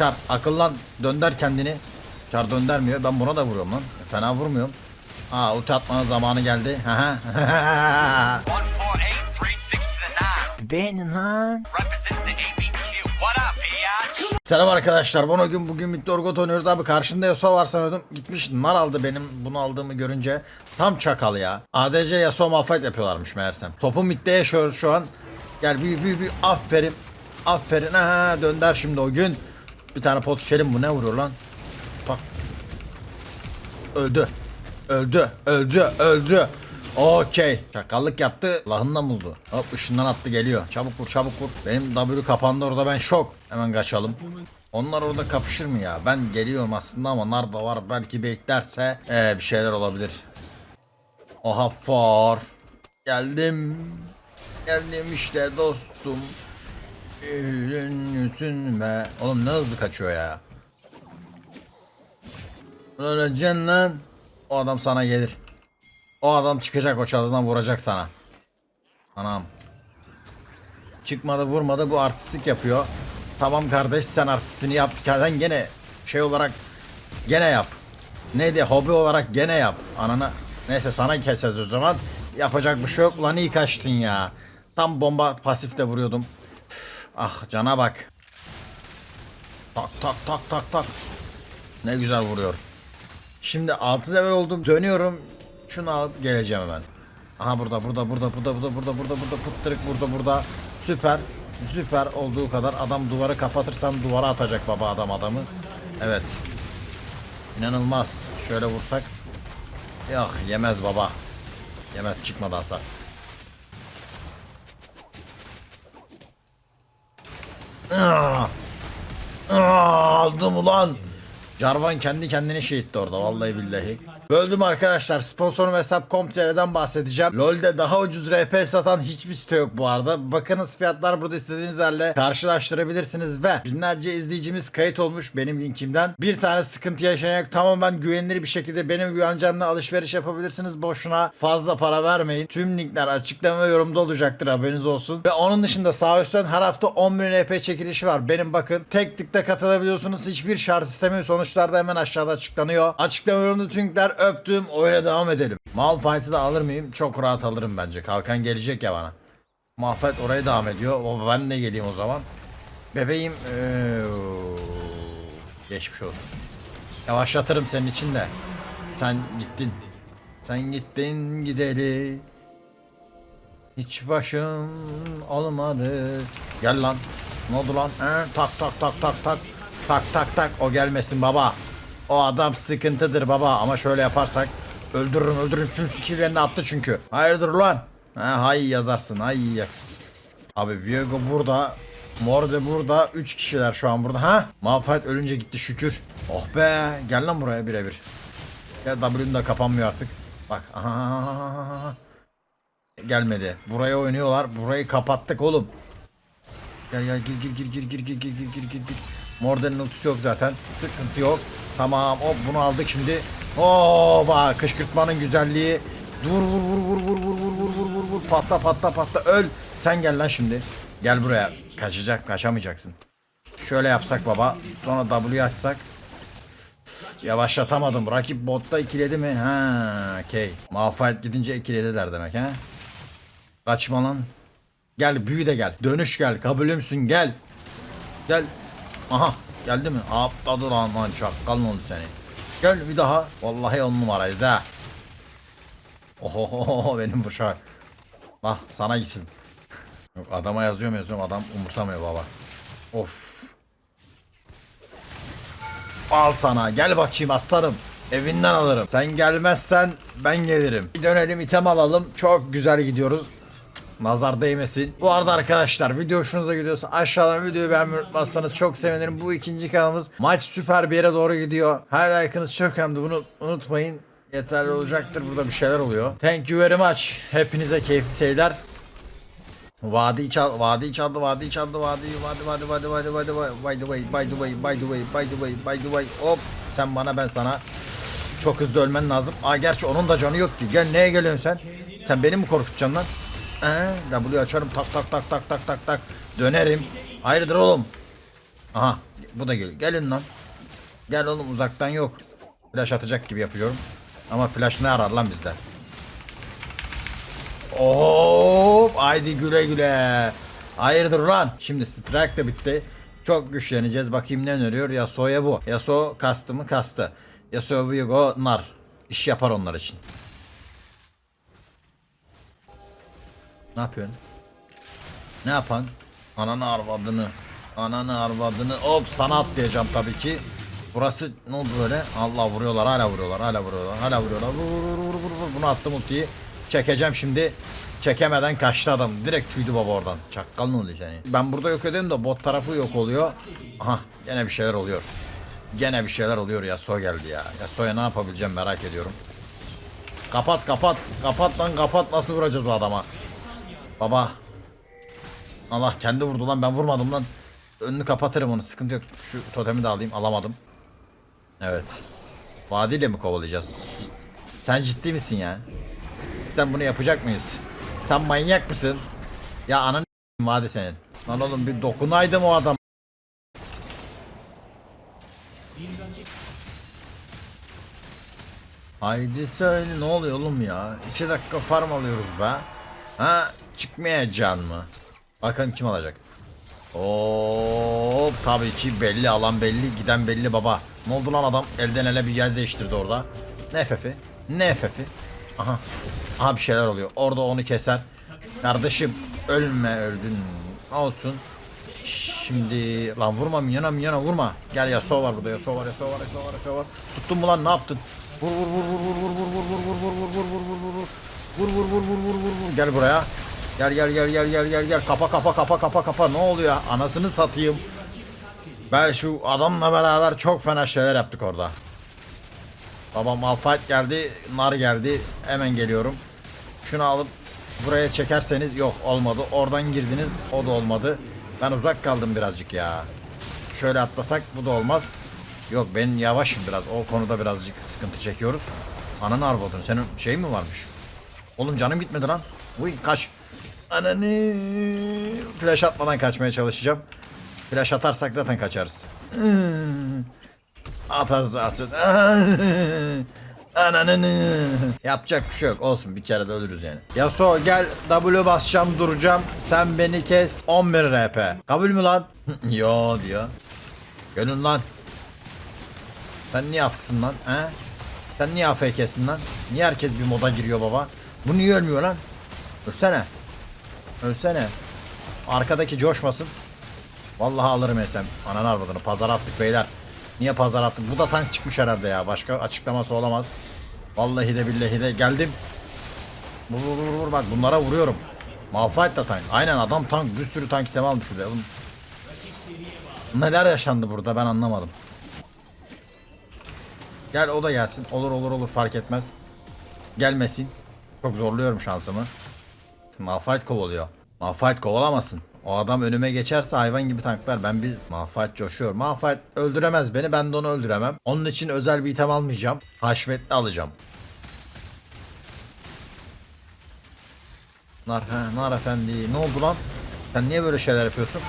Çar akıllan dönder kendini. Çar döndermiyor. Ben buna da vuruyorum lan. Fena vurmuyorum. Aa ulti atmanın zamanı geldi. 148, 360 to the 9. Beğenin lan. Selam arkadaşlar. Bunu gün bugün Bitti Orgot oynuyoruz abi. Karşında Yasuo var sanıyordum. Gitmiş nar aldı benim bunu aldığımı görünce. Tam çakal ya. ADC Yasuo malfight yapıyorlarmış meğersem. Topu midde yaşıyoruz şu an. Gel büyü büyü büyü. Aferin. Aferin. Ha dönder şimdi o gün. Bir tane pot içelim bu ne vuruyor lan? Tak. Öldü. Öldü. Öldü. Öldü. Okey. Çakallık yaptı. Lahından buldu. Hop ışından attı geliyor. Çabuk vur çabuk vur. Benim W kapandı orada ben şok. Hemen kaçalım. Onlar orada kapışır mı ya? Ben geliyorum aslında ama nar da var. Belki beklerse ee, bir şeyler olabilir. Oha for. Geldim. Geldim işte dostum. Ünlüsün be. Oğlum ne hızlı kaçıyor ya. Öleceksin lan. O adam sana gelir. O adam çıkacak o çalıdan vuracak sana. Anam. Çıkmadı vurmadı bu artistlik yapıyor. Tamam kardeş sen artistini yap. Sen gene şey olarak gene yap. Neydi hobi olarak gene yap. Anana. Neyse sana keseceğiz o zaman. Yapacak bir şey yok. Lan iyi kaçtın ya. Tam bomba pasifle vuruyordum. Ah cana bak. Tak tak tak tak tak. Ne güzel vuruyor. Şimdi 6 level oldum. Dönüyorum. Şunu alıp geleceğim hemen. Aha burada burada burada burada burada burada burada burada pıttırık burada burada. Süper. Süper olduğu kadar adam duvarı kapatırsam duvara atacak baba adam adamı. Evet. İnanılmaz. Şöyle vursak. Yok yemez baba. Yemez çıkmadı hasar. Aa! Aa, aldım ulan. Jarvan kendi kendine şehitti orada vallahi billahi. Böldüm arkadaşlar. Sponsorum hesap.com.tr'den bahsedeceğim. LoL'de daha ucuz RP satan hiçbir site yok bu arada. Bakınız fiyatlar burada istediğiniz yerle karşılaştırabilirsiniz ve binlerce izleyicimiz kayıt olmuş benim linkimden. Bir tane sıkıntı yaşayan yok. Tamamen güvenilir bir şekilde benim güvencemle alışveriş yapabilirsiniz. Boşuna fazla para vermeyin. Tüm linkler açıklama ve yorumda olacaktır haberiniz olsun. Ve onun dışında sağ üstten her hafta 10 bin RP çekilişi var. Benim bakın tek tıkta katılabiliyorsunuz. Hiçbir şart istemiyor. Sonuçlar da hemen aşağıda açıklanıyor. Açıklama yorumda tüm linkler öptüm. Oyuna devam edelim. Malphite'ı da alır mıyım? Çok rahat alırım bence. Kalkan gelecek ya bana. Malphite oraya devam ediyor. O, ben de geleyim o zaman. Bebeğim. Ee, geçmiş olsun. Yavaşlatırım senin için de. Sen gittin. Sen gittin gideri. Hiç başım olmadı. Gel lan. Ne oldu lan? He? Tak tak tak tak tak. Tak tak tak. O gelmesin baba. O adam sıkıntıdır baba. Ama şöyle yaparsak öldürürüm öldürürüm. Tüm skillerini attı çünkü. Hayırdır lan? Ha, hay yazarsın. Hay yaksın. Abi Viego burada. Mor de burada. 3 kişiler şu an burada. Ha? Malphite ölünce gitti şükür. Oh be. Gel lan buraya birebir. Ya W'nin de kapanmıyor artık. Bak. Aha. Gelmedi. Buraya oynuyorlar. Burayı kapattık oğlum. Gel gel gir gir gir gir gir gir gir gir gir gir gir. Morden'in ultisi yok zaten. Sıkıntı yok. Tamam hop bunu aldık şimdi. Oo bak kışkırtmanın güzelliği. Dur vur vur vur vur vur vur vur vur vur vur patla patla patla öl. Sen gel lan şimdi. Gel buraya. Kaçacak kaçamayacaksın. Şöyle yapsak baba. Sonra W açsak. Yavaşlatamadım. Rakip botta ikiledi mi? Ha, okey. Malphite gidince ikilediler demek ha. Kaçma lan. Gel büyü de gel. Dönüş gel. Kabulümsün gel. Gel. Aha. Geldi mi? Atladı lan lan çakkal mı oldu seni? Gel bir daha. Vallahi on numarayız ha. Oho benim bu şark. Bak sana gitsin. Yok adama yazıyorum yazıyorum adam umursamıyor baba. Of. Al sana gel bakayım aslanım. Evinden alırım. Sen gelmezsen ben gelirim. Bir dönelim item alalım. Çok güzel gidiyoruz. Nazar değmesin. Bu arada arkadaşlar video hoşunuza gidiyorsa aşağıdan videoyu beğenmeyi unutmazsanız çok sevinirim. Bu ikinci kanalımız. Maç süper bir yere doğru gidiyor. Her like'ınız çok önemli bunu unutmayın. Yeterli olacaktır. Burada bir şeyler oluyor. Thank you very much. Hepinize keyifli seyirler. Vadi çal, vadi çaldı, vadi çaldı, vadi, vadi, vadi, vadi, vadi, vadi, by the way, by the way, by the way, by the way, by the way, hop, sen bana ben sana. Çok hızlı ölmen lazım. Aa gerçi onun da canı yok ki. Gel neye geliyorsun sen? Sen beni mi korkutacaksın lan? Ee, W açarım tak tak tak tak tak tak tak. Dönerim. Hayırdır oğlum? Aha Bu da geliyor. Gelin lan. Gel oğlum uzaktan yok. Flash atacak gibi yapıyorum. Ama flash ne arar lan bizde? Hop haydi güle güle. Hayırdır lan. Şimdi strike de bitti. Çok güçleneceğiz. Bakayım ne öneriyor. Yasuo'ya bu. Yasuo kastı mı kastı. Yasuo Viego nar. İş yapar onlar için. Ne yapıyorsun? Ne yapan? Ananı arvadını. Ananı arvadını. Hop sana atlayacağım tabii ki. Burası ne oldu böyle? Allah vuruyorlar hala vuruyorlar hala vuruyorlar hala vuruyorlar. Vur vur vur vur vur. Bunu attım ultiyi. Çekeceğim şimdi. Çekemeden kaçtı adam. Direkt tüydü baba oradan. Çakkal ne oluyor yani? Ben burada yok ediyorum da bot tarafı yok oluyor. Aha gene bir şeyler oluyor. Gene bir şeyler oluyor Yasuo geldi ya. Yasuo'ya ne yapabileceğim merak ediyorum. Kapat kapat. Kapat lan kapat. Nasıl vuracağız o adama? Baba. Allah kendi vurdu lan ben vurmadım lan. Önünü kapatırım onu sıkıntı yok. Şu totemi de alayım alamadım. Evet. Vadiyle mi kovalayacağız? Sen ciddi misin ya? Sen bunu yapacak mıyız? Sen manyak mısın? Ya ananı vadi senin. Lan oğlum bir dokunaydım o adam. Haydi söyle ne oluyor oğlum ya? 2 dakika farm alıyoruz be. Ha çıkmayacaksın mı? Bakalım kim alacak? Oo tabii ki belli alan belli giden belli baba. Ne oldu lan adam elden ele bir yer değiştirdi orada. Ne FF'i? Ne FF'i? Aha. Aha bir şeyler oluyor. Orada onu keser. Kardeşim ölme öldün. Olsun. Şimdi lan vurma minyona minyona vurma. Gel ya so var burada ya so var ya so var ya so var ya so var. Tuttun mu lan ne yaptın? Vur vur vur vur vur vur vur vur vur vur vur vur vur vur vur vur. Vur vur vur vur vur vur. Gel buraya. Gel gel gel gel gel gel gel. Kapa kapa kapa kapa kapa. Ne oluyor? Anasını satayım. Ben şu adamla beraber çok fena şeyler yaptık orada. Babam Malphite geldi, nar geldi. Hemen geliyorum. Şunu alıp buraya çekerseniz yok olmadı. Oradan girdiniz o da olmadı. Ben uzak kaldım birazcık ya. Şöyle atlasak bu da olmaz. Yok ben yavaşım biraz. O konuda birazcık sıkıntı çekiyoruz. Ananı arbodun. Senin şey mi varmış? Oğlum canım gitmedi lan. Uy kaç. Ananı. Flash atmadan kaçmaya çalışacağım. Flash atarsak zaten kaçarız. Atarız atın. Ananı. Yapacak bir şey yok. Olsun bir kere de ölürüz yani. Yasuo gel W basacağım duracağım. Sen beni kes. 11 RP. Kabul mü lan? Yo diyor. Gönül lan. Sen niye afksın lan? He? Sen niye AFK'sin lan? Niye herkes bir moda giriyor baba? Bu niye ölmüyor lan? Ölsene. Ölsene. Arkadaki coşmasın. Vallahi alırım esem. Anan arvadını pazar attık beyler. Niye pazar attık? Bu da tank çıkmış herhalde ya. Başka açıklaması olamaz. Vallahi de billahi de geldim. Vur vur vur vur bak bunlara vuruyorum. Malphite da tank. Aynen adam tank. Bir sürü tank itemi almış burada. Oğlum. Neler yaşandı burada ben anlamadım. Gel o da gelsin. Olur olur olur fark etmez. Gelmesin. Çok zorluyorum şansımı. Malphite kovalıyor. Malphite kovalamasın. O adam önüme geçerse hayvan gibi tanklar. Ben bir Malphite coşuyor. Malphite öldüremez beni. Ben de onu öldüremem. Onun için özel bir item almayacağım. Haşmetli alacağım. Nar, he, Nar efendi. Ne oldu lan? Sen niye böyle şeyler yapıyorsun?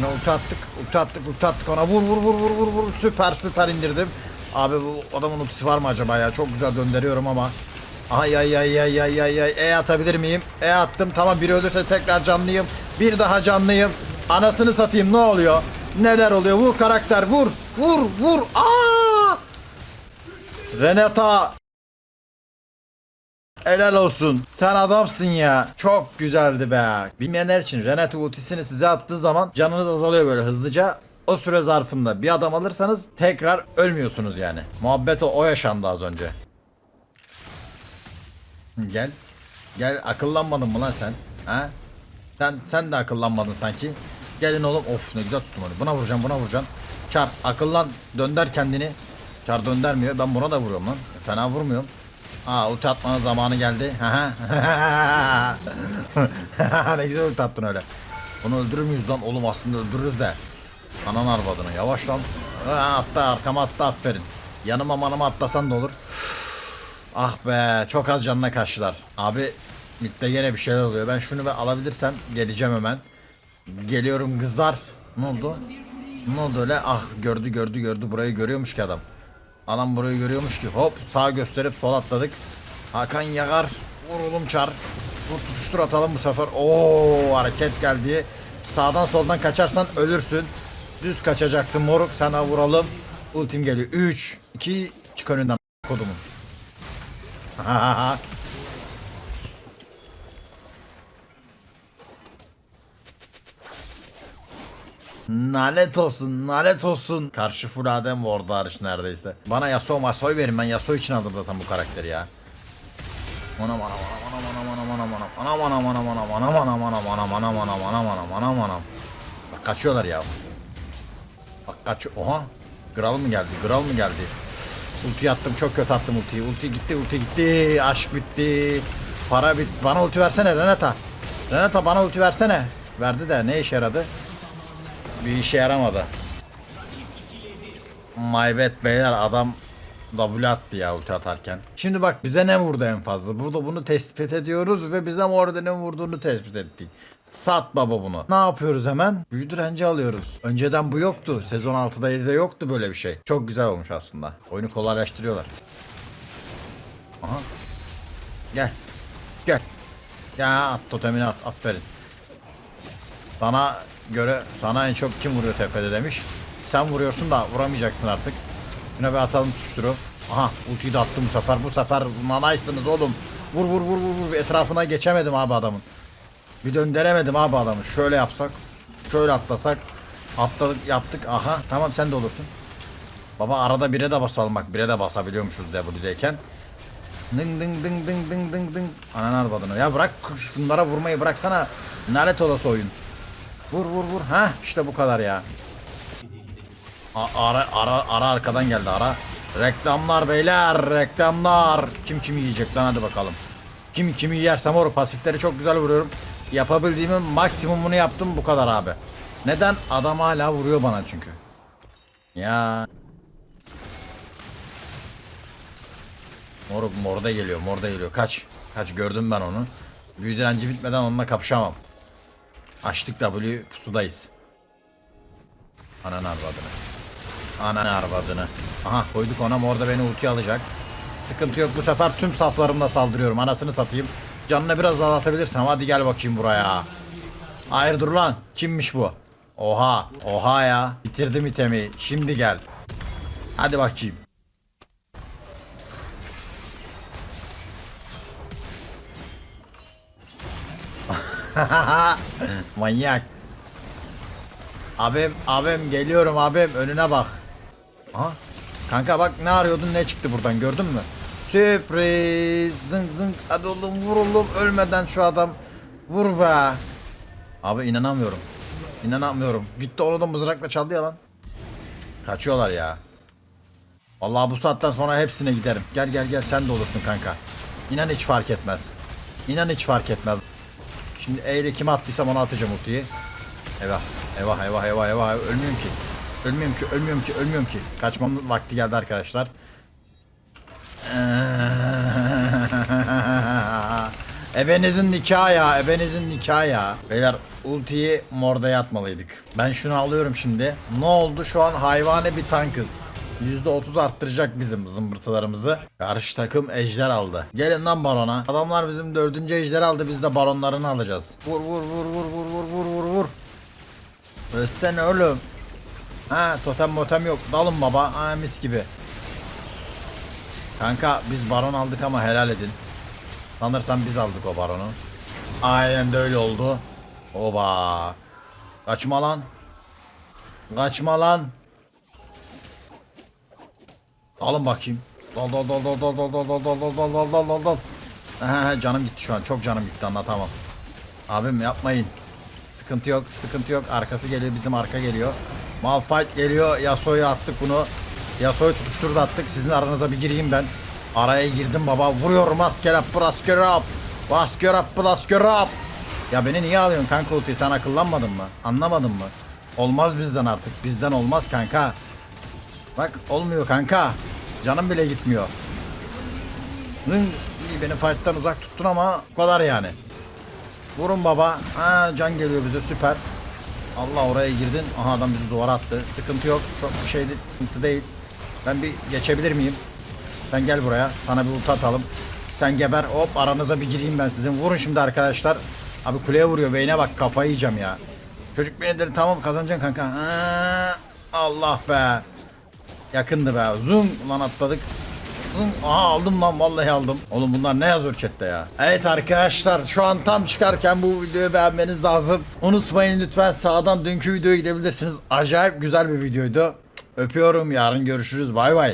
Ne ulti attık, ulti attık, ulti attık ona. Vur vur vur vur vur vur. Süper süper indirdim. Abi bu adamın ultisi var mı acaba ya? Çok güzel döndürüyorum ama. Ay ay ay ay ay ay ay. E atabilir miyim? E attım. Tamam biri ölürse tekrar canlıyım. Bir daha canlıyım. Anasını satayım ne oluyor? Neler oluyor? Vur karakter vur. Vur vur. Aa! Renata Helal olsun. Sen adamsın ya. Çok güzeldi be. Bilmeyenler için Renate ultisini size attığı zaman canınız azalıyor böyle hızlıca. O süre zarfında bir adam alırsanız tekrar ölmüyorsunuz yani. Muhabbet o, o yaşandı az önce. Gel. Gel akıllanmadın mı lan sen? Ha? Sen sen de akıllanmadın sanki. Gelin oğlum. Of ne güzel tuttum onu. Buna vuracağım, buna vuracağım. Çar akıllan dönder kendini. Çar döndermiyor. Ben buna da vuruyorum lan. Fena vurmuyorum. Aa ulti atmanın zamanı geldi. ne güzel ulti attın öyle. Bunu öldürür müyüz lan? Oğlum aslında öldürürüz de. Anan arvadını. Yavaş lan. Ha, attı arkama attı aferin. Yanıma manıma atlasan da olur. Ah be çok az canına kaçtılar. Abi midde yine bir şeyler oluyor. Ben şunu ve alabilirsem geleceğim hemen. Geliyorum kızlar. Ne oldu? Ne oldu öyle? Ah gördü gördü gördü. Burayı görüyormuş ki adam. Adam burayı görüyormuş ki. Hop sağ gösterip sol atladık. Hakan Yagar. Vurulum çar. Vur tutuştur atalım bu sefer. Oo hareket geldi. Sağdan soldan kaçarsan ölürsün. Düz kaçacaksın moruk. Sana vuralım. Ultim geliyor. 3, 2, çık önünden kodumun. Nalet olsun, nalet olsun. Karşı full Adem Ward hariç neredeyse. Bana Yasuo Masoy verin ben Yasuo için aldım zaten bu karakteri ya. Anam anam anam anam anam anam anam anam anam anam anam anam anam anam anam anam anam anam anam anam Bak kaçıyorlar ya. Bak kaç oha. Gral mı geldi? Gral mı geldi? Ulti attım çok kötü attım ultiyi. Ulti gitti ulti gitti. Aşk bitti. Para bit. Bana ulti versene Renata. Renata bana ulti versene. Verdi de ne işe yaradı? Bir işe yaramadı. My bad beyler adam W attı ya ulti atarken. Şimdi bak bize ne vurdu en fazla? Burada bunu tespit ediyoruz ve bize orada ne vurduğunu tespit ettik. Sat baba bunu. Ne yapıyoruz hemen? Büyü direnci alıyoruz. Önceden bu yoktu. Sezon 6'da 7'de yoktu böyle bir şey. Çok güzel olmuş aslında. Oyunu kolaylaştırıyorlar. Aha. Gel. Gel. Ya at totemini at. Aferin. Sana göre sana en çok kim vuruyor tepede demiş. Sen vuruyorsun da vuramayacaksın artık. Yine bir atalım tutuşturu. Aha ultiyi de attım bu sefer. Bu sefer nanaysınız oğlum. Vur vur vur vur vur. Etrafına geçemedim abi adamın. Bir döndüremedim abi adamı. Şöyle yapsak. Şöyle atlasak. Atladık yaptık. Aha tamam sen de olursun. Baba arada bire de basalım bak. Bire de basabiliyormuşuz W'deyken. Ding ding ding ding ding ding ding. Anan arvadını. Ya bırak şunlara vurmayı bıraksana. Nalet olası oyun. Vur vur vur. Ha işte bu kadar ya. A- ara ara ara arkadan geldi ara. Reklamlar beyler reklamlar. Kim kimi yiyecek lan hadi bakalım. Kim kimi yersem oru pasifleri çok güzel vuruyorum. Yapabildiğimin maksimumunu yaptım bu kadar abi. Neden? Adam hala vuruyor bana çünkü. Ya. Moruk morda geliyor morda geliyor. Kaç. Kaç gördüm ben onu. Büyü direnci bitmeden onunla kapışamam. Açtık W pusudayız. Ananı arvadını. Ananı arvadını. Aha koyduk ona orada beni ulti alacak. Sıkıntı yok bu sefer tüm saflarımla saldırıyorum. Anasını satayım. Canını biraz azaltabilirsin ama hadi gel bakayım buraya. Hayır dur lan. Kimmiş bu? Oha. Oha ya. Bitirdim itemi. Şimdi gel. Hadi bakayım. Manyak. Abim, abim geliyorum abim önüne bak. Aha. Kanka bak ne arıyordun ne çıktı buradan gördün mü? Sürpriz. Zınk zınk. Hadi oğlum vur oğlum ölmeden şu adam. Vur be. Abi inanamıyorum. İnanamıyorum. Gitti onu da mızrakla çaldı ya lan. Kaçıyorlar ya. Vallahi bu saatten sonra hepsine giderim. Gel gel gel sen de olursun kanka. İnan hiç fark etmez. İnan hiç fark etmez. Şimdi E ile kime attıysam ona atacağım ultiyi. Eyvah. Eyvah eyvah eyvah eyvah. Ölmüyorum ki. Ölmüyorum ki ölmüyorum ki ölmüyorum ki. Kaçmam vakti geldi arkadaşlar. Ebenizin nikahı ya. Ebenizin nikahı ya. Beyler ultiyi mordaya atmalıydık. Ben şunu alıyorum şimdi. Ne oldu? Şu an hayvani bir tankız. %30 arttıracak bizim zımbırtılarımızı. Karşı takım ejder aldı. Gelin lan barona. Adamlar bizim dördüncü ejder aldı. Biz de baronlarını alacağız. Vur vur vur vur vur vur vur vur vur. Ölsene oğlum. Ha totem motem yok. Dalın baba. Ha mis gibi. Kanka biz baron aldık ama helal edin. Sanırsam biz aldık o baronu. Aynen de öyle oldu. Oba. Kaçma lan. Kaçma lan. Alın bakayım. Dol dol dol dol dol dol dol dol dol dol dol dol dol dol dol. Canım gitti şu an. Çok canım gitti anlatamam. Abim yapmayın. Sıkıntı yok, sıkıntı yok. Arkası geliyor, bizim arka geliyor. Malphite geliyor. Yasuo'yu attık bunu. Yasuo'yu tutuşturdu attık. Sizin aranıza bir gireyim ben. Araya girdim baba. Vuruyorum asker up, asker up. Asker up, asker up. Ya beni niye alıyorsun kanka ultiyi? Sen akıllanmadın mı? Anlamadın mı? Olmaz bizden artık. Bizden olmaz kanka. Bak olmuyor kanka. Canım bile gitmiyor. Beni fight'tan uzak tuttun ama bu kadar yani. Vurun baba. Ha can geliyor bize süper. Allah oraya girdin. Aha adam bizi duvara attı. Sıkıntı yok. Çok bir şey değil. Sıkıntı değil. Ben bir geçebilir miyim? Sen gel buraya. Sana bir ult atalım. Sen geber. Hop aranıza bir gireyim ben sizin. Vurun şimdi arkadaşlar. Abi kuleye vuruyor. Beyne bak kafayı yiyeceğim ya. Çocuk beni tamam kazanacaksın kanka. Ha, Allah be. Yakındı be. Zoom lan atladık. Zoom. Aha aldım lan vallahi aldım. Oğlum bunlar ne yazıyor chatte ya. Evet arkadaşlar şu an tam çıkarken bu videoyu beğenmeniz lazım. Unutmayın lütfen sağdan dünkü videoya gidebilirsiniz. Acayip güzel bir videoydu. Öpüyorum yarın görüşürüz bay bay.